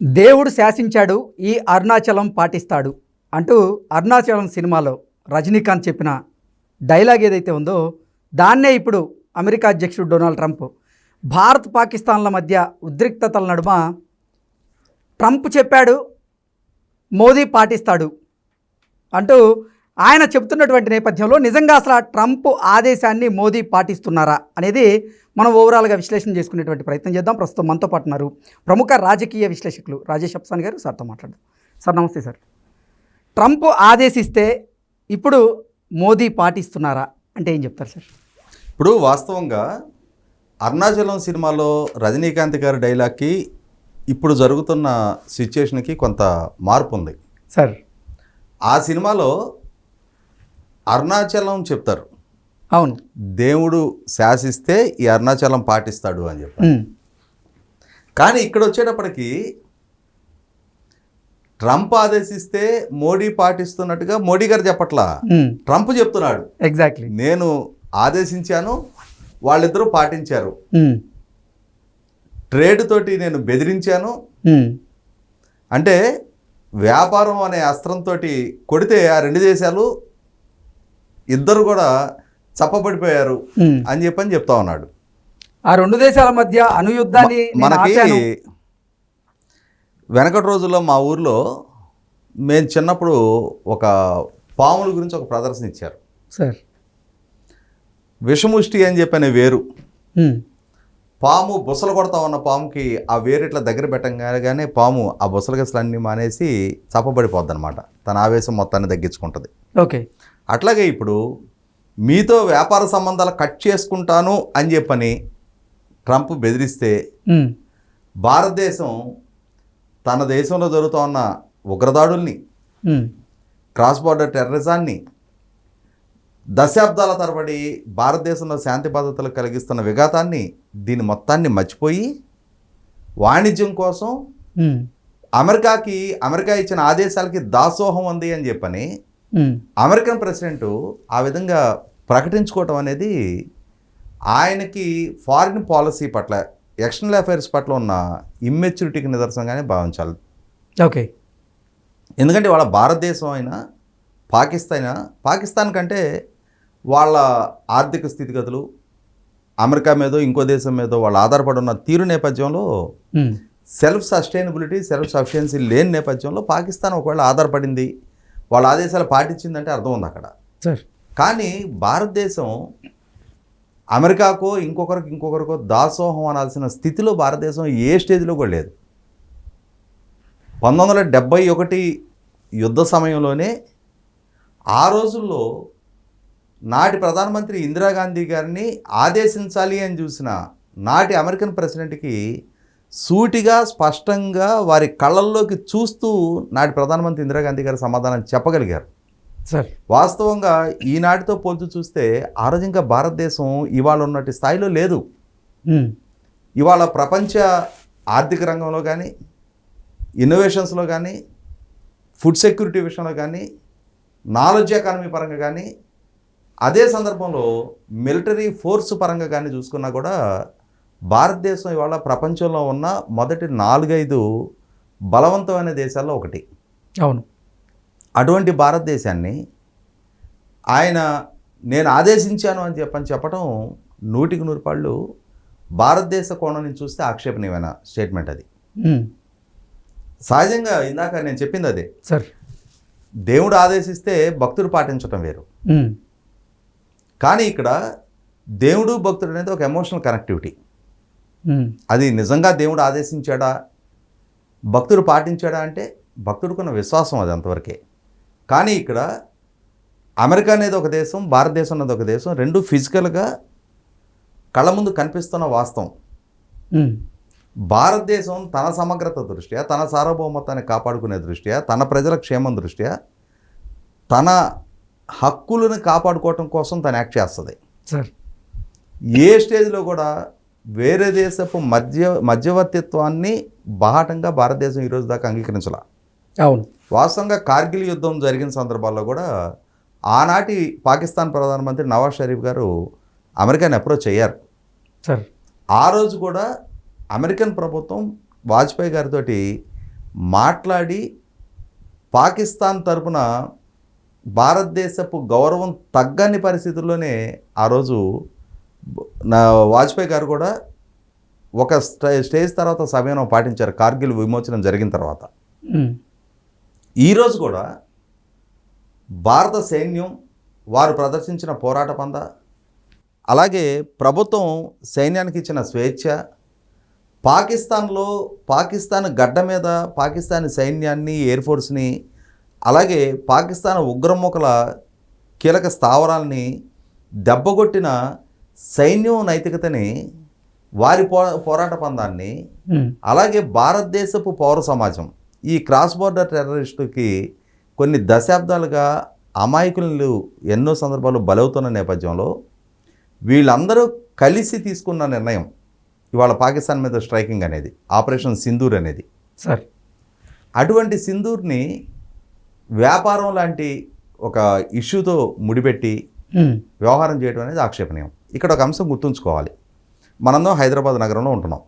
దేవుడు శాసించాడు ఈ అరుణాచలం పాటిస్తాడు అంటూ అరుణాచలం సినిమాలో రజనీకాంత్ చెప్పిన డైలాగ్ ఏదైతే ఉందో దాన్నే ఇప్పుడు అమెరికా అధ్యక్షుడు డొనాల్డ్ ట్రంప్ భారత్ పాకిస్తాన్ల మధ్య ఉద్రిక్తతల నడుమ ట్రంప్ చెప్పాడు మోదీ పాటిస్తాడు అంటూ ఆయన చెబుతున్నటువంటి నేపథ్యంలో నిజంగా అసలు ట్రంప్ ఆదేశాన్ని మోదీ పాటిస్తున్నారా అనేది మనం ఓవరాల్గా విశ్లేషణ చేసుకునేటువంటి ప్రయత్నం చేద్దాం. ప్రస్తుతం మనతో పాటు ఉన్నారు ప్రముఖ రాజకీయ విశ్లేషకులు రాజేష్ అప్సాన్ గారు. సార్తో మాట్లాడదాం. సార్ నమస్తే సార్. ట్రంప్ ఆదేశిస్తే ఇప్పుడు మోదీ పాటిస్తున్నారా అంటే ఏం చెప్తారు సార్? ఇప్పుడు వాస్తవంగా అరుణాచలం సినిమాలో రజనీకాంత్ గారి డైలాగ్కి ఇప్పుడు జరుగుతున్న సిచ్యుయేషన్కి కొంత మార్పు ఉంది సార్. ఆ సినిమాలో అరుణాచలం చెప్తారు. అవును. దేవుడు శాసిస్తే ఈ అరుణాచలం పాటిస్తాడు అని చెప్పి కానీ ఇక్కడ వచ్చేటప్పటికి ట్రంప్ ఆదేశిస్తే మోడీ పాటిస్తున్నట్టుగా మోడీ గారు చెప్పట్లా. ట్రంప్ చెప్తున్నాడు. ఎగ్జాక్ట్లీ నేను ఆదేశించాను వాళ్ళిద్దరూ పాటించారు. ట్రేడ్ తోటి నేను బెదిరించాను. అంటే వ్యాపారం అనే అస్త్రంతో కొడితే ఆ రెండు దేశాలు ఇద్దరు కూడా చప్పబడిపోయారు. అని చెప్పని చెప్తా ఉన్నాడు. ఆ రెండు దేశాల మధ్య అనుయుద్ధాన్ని నేను మనకి. వెనకటి రోజుల్లో మా ఊర్లో మేము చిన్నప్పుడు ఒక పాముల గురించి ఒక ప్రదర్శన ఇచ్చారు. సార్. విషముష్టి అని చెప్పని వేరు. పాము బుసలు కొడతా ఉన్న పాముకి ఆ వేరు ఇట్లా దగ్గర పెట్టగానే పాము ఆ బుసల గసలన్నీ మానేసి చప్పబడిపోద్ది అనమాట తన ఆవేశం మొత్తాన్ని తగ్గించుకుంటుంది. ఓకే. అట్లాగే ఇప్పుడు మీతో వ్యాపార సంబంధాలు కట్ చేసుకుంటాను అని చెప్పని ట్రంప్ బెదిరిస్తే భారతదేశం తన దేశంలో జరుగుతూ ఉన్న ఉగ్రదాడుల్ని క్రాస్ బార్డర్ టెర్రరిజాన్ని దశాబ్దాల తరబడి భారతదేశంలో శాంతి భద్రతలు కలిగిస్తున్న విఘాతాన్ని దీని మొత్తాన్ని మర్చిపోయి వాణిజ్యం కోసం అమెరికాకి అమెరికా ఇచ్చిన ఆదేశాలకి దాసోహం ఉంది అని చెప్పని అమెరికన్ ప్రెసిడెంట్ ఆ విధంగా ప్రకటించుకోవటం అనేది ఆయనకి ఫారిన్ పాలసీ పట్ల ఎక్స్టర్నల్ అఫైర్స్ పట్ల ఉన్న ఇమ్మెచ్యూరిటీకి నిదర్శనంగానే భావించాలి. ఓకే ఎందుకంటే వాళ్ళ భారతదేశం అయినా పాకిస్తాన్ అయినా పాకిస్తాన్ కంటే వాళ్ళ ఆర్థిక స్థితిగతులు అమెరికా మీదో ఇంకో దేశం మీదో వాళ్ళు ఆధారపడి ఉన్న తీరు నేపథ్యంలో um, self sustainability self sufficiency లేని నేపథ్యంలో పాకిస్తాన్ ఒకవేళ ఆధారపడింది వాళ్ళ ఆదేశాలు పాటించిందంటే అర్థం ఉంది అక్కడ. సార్. కానీ భారతదేశం అమెరికాకో ఇంకొకరికి ఇంకొకరికో దాసోహం అనాల్సిన స్థితిలో భారతదేశం ఏ స్టేజ్లో కూడా లేదు. పంతొమ్మిది వందల ఒకటి యుద్ధ సమయంలోనే ఆ రోజుల్లో నాటి ప్రధానమంత్రి ఇందిరాగాంధీ గారిని ఆదేశించాలి అని చూసిన నాటి అమెరికన్ ప్రెసిడెంట్కి సూటిగా స్పష్టంగా వారి కళ్ళల్లోకి చూస్తూ నాటి ప్రధానమంత్రి ఇందిరాగాంధీ గారు సమాధానం చెప్పగలిగారు. సార్. వాస్తవంగా ఈనాటితో పోల్చి చూస్తే ఆ రోజు ఇంకా భారతదేశం ఇవాళ ఉన్నటి స్థాయిలో లేదు. ఇవాళ ప్రపంచ ఆర్థిక రంగంలో కానీ ఇన్నోవేషన్స్లో కానీ ఫుడ్ సెక్యూరిటీ విషయంలో కానీ నాలెడ్జ్ ఎకానమీ పరంగా కానీ అదే సందర్భంలో మిలిటరీ ఫోర్స్ పరంగా కానీ చూసుకున్నా కూడా భారతదేశం ఇవాళ ప్రపంచంలో ఉన్న మొదటి నాలుగైదు బలవంతమైన దేశాల్లో ఒకటి. అవును. అటువంటి భారతదేశాన్ని ఆయన నేను ఆదేశించాను అని చెప్పని చెప్పడం నూటికి నూరు పాళ్ళు భారతదేశ కోణం నుంచి చూస్తే ఆక్షేపణీయమైన స్టేట్మెంట్ అది. సహజంగా ఇందాక నేను చెప్పింది అదే. సార్. దేవుడు ఆదేశిస్తే భక్తుడు పాటించటం వేరు. కానీ ఇక్కడ దేవుడు భక్తుడు అనేది ఒక ఎమోషనల్ కనెక్టివిటీ. అది నిజంగా దేవుడు ఆదేశించాడా? భక్తుడు పాటించాడా అంటే భక్తుడికున్న విశ్వాసం అది అంతవరకే. కానీ ఇక్కడ అమెరికా అనేది ఒక దేశం భారతదేశం అనేది ఒక దేశం రెండు ఫిజికల్గా కళ్ళ ముందు కనిపిస్తున్న వాస్తవం. భారతదేశం తన సమగ్రత దృష్ట్యా తన సార్వభౌమత్వాన్ని కాపాడుకునే దృష్ట్యా తన ప్రజల క్షేమం దృష్ట్యా తన హక్కులను కాపాడుకోవటం కోసం తను యాక్ట్ చేస్తుంది. సార్. ఏ స్టేజ్లో కూడా వేరే దేశపు మధ్య మధ్యవర్తిత్వాన్ని బాహటంగా భారతదేశం ఈరోజు దాకా అంగీకరించాల. అవును. వాస్తవంగా కార్గిల్ యుద్ధం జరిగిన సందర్భాల్లో కూడా ఆనాటి పాకిస్తాన్ ప్రధానమంత్రి నవాజ్ షరీఫ్ గారు అమెరికాని అప్రోచ్ అయ్యారు. సార్. ఆ రోజు కూడా అమెరికన్ ప్రభుత్వం వాజ్పేయి గారితో మాట్లాడి పాకిస్తాన్ తరపున భారతదేశపు గౌరవం తగ్గని పరిస్థితుల్లోనే ఆ రోజు నా వాజ్పేయి గారు కూడా ఒక స్టే స్టేజ్ తర్వాత సమయం పాటించారు. కార్గిల్ విమోచనం జరిగిన తర్వాత. ఈరోజు కూడా భారత సైన్యం వారు ప్రదర్శించిన పోరాట పంద అలాగే ప్రభుత్వం సైన్యానికి ఇచ్చిన స్వేచ్ఛ పాకిస్తాన్లో పాకిస్తాన్ గడ్డ మీద పాకిస్తాన్ సైన్యాన్ని ఎయిర్ ఫోర్స్ని అలాగే పాకిస్తాన్ ఉగ్రముఖల కీలక స్థావరాల్ని దెబ్బగొట్టిన సైన్యం నైతికతని వారి పో పోరాట పందాన్ని అలాగే భారతదేశపు పౌర సమాజం. ఈ క్రాస్ బోర్డర్ టెర్రరిస్టుకి కొన్ని దశాబ్దాలుగా అమాయకులు ఎన్నో సందర్భాలు బలవుతున్న నేపథ్యంలో వీళ్ళందరూ కలిసి తీసుకున్న నిర్ణయం ఇవాళ పాకిస్తాన్ మీద స్ట్రైకింగ్ అనేది ఆపరేషన్ సింధూర్ అనేది. సార్. అటువంటి సింధూర్ని వ్యాపారం లాంటి ఒక ఇష్యూతో ముడిపెట్టి వ్యవహారం చేయడం అనేది ఆక్షేపణీయం. ఇక్కడ ఒక అంశం గుర్తుంచుకోవాలి. మనందరం హైదరాబాద్ నగరంలో ఉంటున్నాం.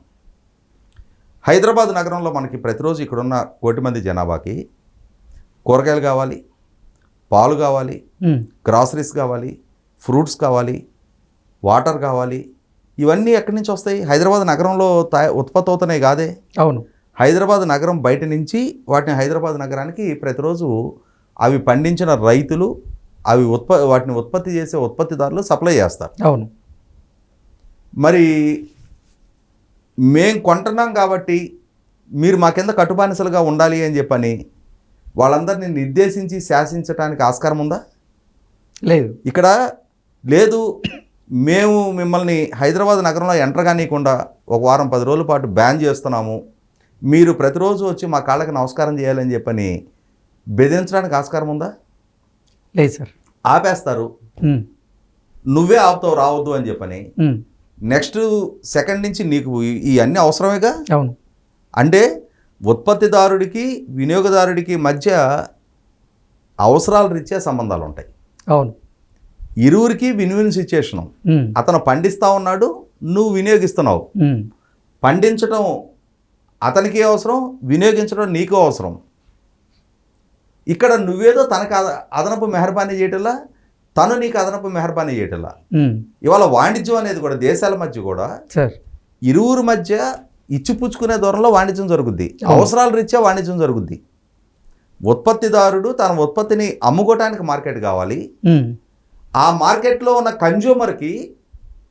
హైదరాబాద్ నగరంలో మనకి ప్రతిరోజు ఇక్కడున్న కోటి మంది జనాభాకి కూరగాయలు కావాలి పాలు కావాలి గ్రాసరీస్ కావాలి ఫ్రూట్స్ కావాలి వాటర్ కావాలి ఇవన్నీ ఎక్కడి నుంచి వస్తాయి? హైదరాబాద్ నగరంలో తా- ఉత్పత్తి అవుతున్నాయి కాదే? అవును. హైదరాబాద్ నగరం బయట నుంచి వాటిని హైదరాబాద్ నగరానికి ప్రతిరోజు అవి పండించిన రైతులు అవి ఉత్ప వాటిని ఉత్పత్తి చేసే ఉత్పత్తిదారులు సప్లై చేస్తారు. అవును. మరి మేం కొంటున్నాం కాబట్టి మీరు మా కింద కట్టుబానిసలుగా ఉండాలి అని చెప్పని వాళ్ళందరినీ నిర్దేశించి శాసించడానికి ఆస్కారం ఉందా? లేదు. ఇక్కడ లేదు మేము మిమ్మల్ని హైదరాబాద్ నగరంలో ఎంటర్ కానీయకుండా ఒక వారం పది రోజుల పాటు బ్యాన్ చేస్తున్నాము. మీరు ప్రతిరోజు వచ్చి మా కాళ్ళకి నమస్కారం చేయాలని చెప్పని బెదిరించడానికి ఆస్కారం ఉందా? లేదు సార్. ఆపేస్తారు. నువ్వే ఆపుతావు రావద్దు అని చెప్పని నెక్స్ట్ సెకండ్ నుంచి నీకు ఈ- అన్ని అవసరమేగా? అవును. అంటే ఉత్పత్తిదారుడికి వినియోగదారుడికి మధ్య అవసరాల రీత్యా సంబంధాలు ఉంటాయి. అవును. ఇరువురికి విన్ విన్ సిచ్యుయేషను అతను పండిస్తా ఉన్నాడు నువ్వు వినియోగిస్తున్నావు. పండించడం అతనికి అవసరం వినియోగించడం నీకు అవసరం. ఇక్కడ నువ్వేదో తనకు అద- అదనపు మెహర్బానీ చేయటంలా తను నీకు అదనపు మెహర్బానీ చేయటంలా? ఇవాళ వాణిజ్యం అనేది కూడా దేశాల మధ్య కూడా ఇరువురు మధ్య ఇచ్చిపుచ్చుకునే దూరంలో వాణిజ్యం జరుగుద్ది. అవసరాల రీత్యా వాణిజ్యం జరుగుద్ది. ఉత్పత్తిదారుడు తన ఉత్పత్తిని అమ్ముకోవటానికి మార్కెట్ కావాలి. ఆ మార్కెట్లో ఉన్న కన్జ్యూమర్కి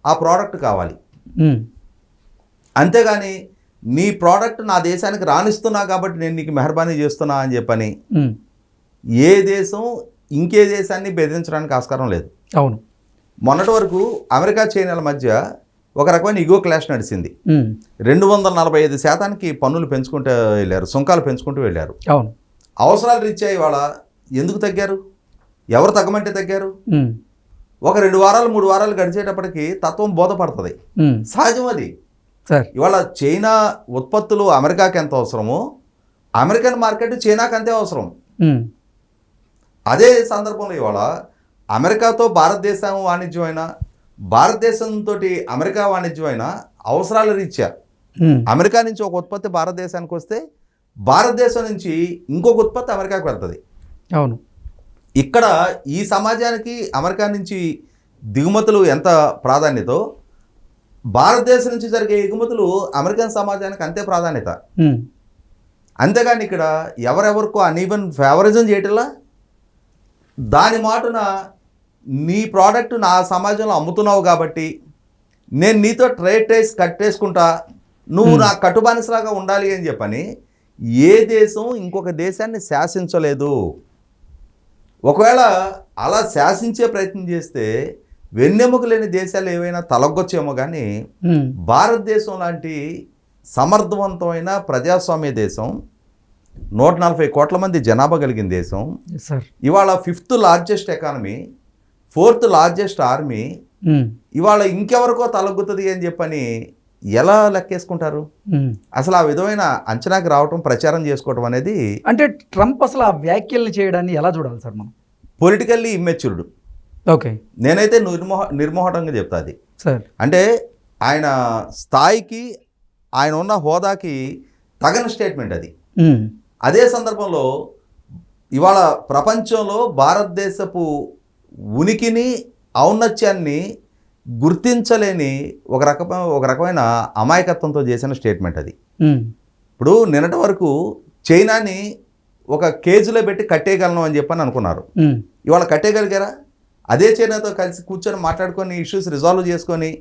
ఆ ప్రోడక్ట్ కావాలి. అంతేగాని నీ ప్రోడక్ట్ నా దేశానికి రాణిస్తున్నా కాబట్టి నేను నీకు మెహర్బానీ చేస్తున్నా అని చెప్పని ఏ దేశం ఇంకే దేశాన్ని బెదిరించడానికి ఆస్కారం లేదు. అవును. మొన్నటి వరకు అమెరికా చైనాల మధ్య ఒక రకమైన ఇగో క్లాష్ నడిచింది రెండు వందల నలభై ఐదు శాతానికి పన్నులు పెంచుకుంటూ వెళ్ళారు సుంకాలు పెంచుకుంటూ వెళ్ళారు. అవును. అవసరాలు రీత్యా ఇవాళ ఎందుకు తగ్గారు? ఎవరు తగ్గమంటే తగ్గారు? ఒక రెండు వారాలు మూడు వారాలు గడిచేటప్పటికి తత్వం బోధపడుతుంది. సహజం అది. ఇవాళ చైనా ఉత్పత్తులు అమెరికాకి ఎంత అవసరమో అమెరికన్ మార్కెట్ చైనాకి అంతే అవసరం అదే సందర్భంలో ఇవాళ అమెరికాతో భారతదేశం వాణిజ్యం అయినా భారతదేశంతో అమెరికా వాణిజ్యం అయినా అవసరాల రీత్యా. అమెరికా నుంచి ఒక ఉత్పత్తి భారతదేశానికి వస్తే భారతదేశం నుంచి ఇంకొక ఉత్పత్తి అమెరికాకు వెళ్తుంది. అవును. ఇక్కడ ఈ సమాజానికి అమెరికా నుంచి దిగుమతులు ఎంత ప్రాధాన్యతో భారతదేశం నుంచి జరిగే ఎగుమతులు అమెరికన్ సమాజానికి అంతే ప్రాధాన్యత. అంతేగాని ఇక్కడ ఎవరెవరికో అనీవెన్ ఫేవరిజం చేయటంలా దాని మాటున నీ ప్రోడక్ట్ నా సమాజంలో అమ్ముతున్నావు కాబట్టి నేను నీతో ట్రేడ్ టేస్ కట్టేసుకుంటా నువ్వు నా కట్టుబానిసలాగా ఉండాలి అని చెప్పని ఏ దేశం ఇంకొక దేశాన్ని శాసించలేదు. ఒకవేళ అలా శాసించే ప్రయత్నం చేస్తే వెన్నెముక లేని దేశాలు ఏవైనా తలగొచ్చేమో కానీ భారతదేశం లాంటి సమర్థవంతమైన ప్రజాస్వామ్య దేశం నూట నలభై కోట్ల మంది జనాభా కలిగిన దేశం. సార్. ఇవాళ fifth largest economy fourth largest army ఇవాళ ఇంకెవరికో తలగ్గుతుంది అని చెప్పని ఎలా లెక్కేసుకుంటారు. అసలు ఆ విధమైన అంచనాకి రావటం ప్రచారం చేసుకోవటం అనేది అంటే ట్రంప్ అసలు ఆ వ్యాఖ్యలు చేయడాన్ని ఎలా చూడాలి సార్ మనం? Politically immatured. ఓకే. నేనైతే నిర్మోహ నిర్మోహటంగా చెప్తా అది. సార్. అంటే ఆయన స్థాయికి ఆయన ఉన్న హోదాకి తగని స్టేట్మెంట్ అది. అదే సందర్భంలో ఇవాళ ప్రపంచంలో భారతదేశపు ఉనికిని ఔన్నత్యాన్ని గుర్తించలేని ఒక రకమైన ఒక రకమైన అమాయకత్వంతో చేసిన స్టేట్మెంట్ అది. ఇప్పుడు నిన్నటి వరకు చైనాని ఒక కేజీలో పెట్టి కట్టేయగలను అని చెప్పని అనుకున్నారు. ఇవాళ కట్టేయగలిగారా? అదే చైనాతో కలిసి కూర్చొని మాట్లాడుకొని ఇష్యూస్ రిజాల్వ్ చేసుకొని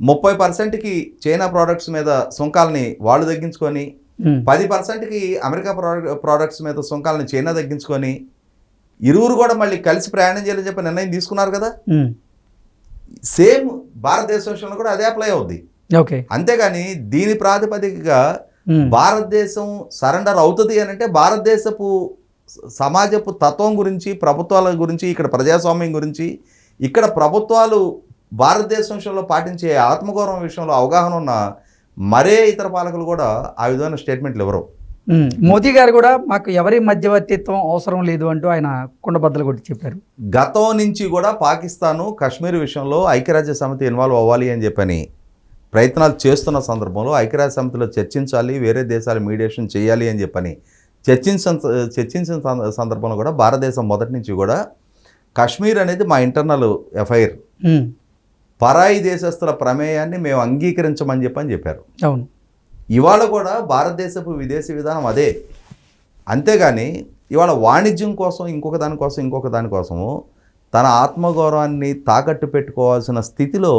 ముప్పై పర్సెంట్కి చైనా ప్రోడక్ట్స్ మీద సుంకాలని వాళ్ళు తగ్గించుకొని పది పర్సెంట్కి అమెరికా ప్రోడక్ట్ ప్రోడక్ట్స్ మీద సుంకాలను చైనా తగ్గించుకొని ఇరువురు కూడా మళ్ళీ కలిసి ప్రయాణం చేయాలని చెప్పి నిర్ణయం తీసుకున్నారు కదా? ఉమ్, సేమ్ భారతదేశ విషయంలో కూడా అదే అప్లై అవుద్ది. ఓకే అంతేగాని దీని ప్రాతిపదికగా ఉమ్, భారతదేశం సరెండర్ అవుతుంది అని అంటే భారతదేశపు సమాజపు తత్వం గురించి ప్రభుత్వాల గురించి ఇక్కడ ప్రజాస్వామ్యం గురించి ఇక్కడ ప్రభుత్వాలు భారతదేశం విషయంలో పాటించే ఆత్మగౌరవం విషయంలో అవగాహన ఉన్న మరే ఇతర పాలకులు కూడా ఆ విధమైన స్టేట్మెంట్లు ఇవ్వరు. మోదీ గారు కూడా మాకు ఎవరి మధ్యవర్తిత్వం అవసరం లేదు అంటూ ఆయన కుండబద్దలు కొట్టి చెప్పారు. గతం నుంచి కూడా పాకిస్తాను కశ్మీర్ విషయంలో ఐక్యరాజ్య సమితి ఇన్వాల్వ్ అవ్వాలి అని చెప్పని ప్రయత్నాలు చేస్తున్న సందర్భంలో ఐక్యరాజ్య సమితిలో చర్చించాలి వేరే దేశాలు మీడియేషన్ చేయాలి అని చెప్పని చర్చించిన చర్చించిన సంద- సందర్భంలో కూడా భారతదేశం మొదటి నుంచి కూడా కశ్మీర్ అనేది మా ఇంటర్నల్ ఎఫ్ఐఆర్. పరాయి దేశస్తుల ప్రమేయాన్ని మేము అంగీకరించమని చెప్పని చెప్పారు. అవును. ఇవాళ కూడా భారతదేశపు విదేశీ విధానం అదే. అంతేగాని ఇవాళ వాణిజ్యం కోసం ఇంకొక దానికోసం ఇంకొక దానికోసము తన ఆత్మగౌరవాన్ని తాకట్టు పెట్టుకోవాల్సిన స్థితిలో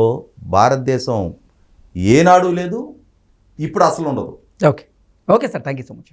భారతదేశం ఏనాడు లేదు ఇప్పుడు అసలు ఉండదు. Okay. Okay sir. Thank you so much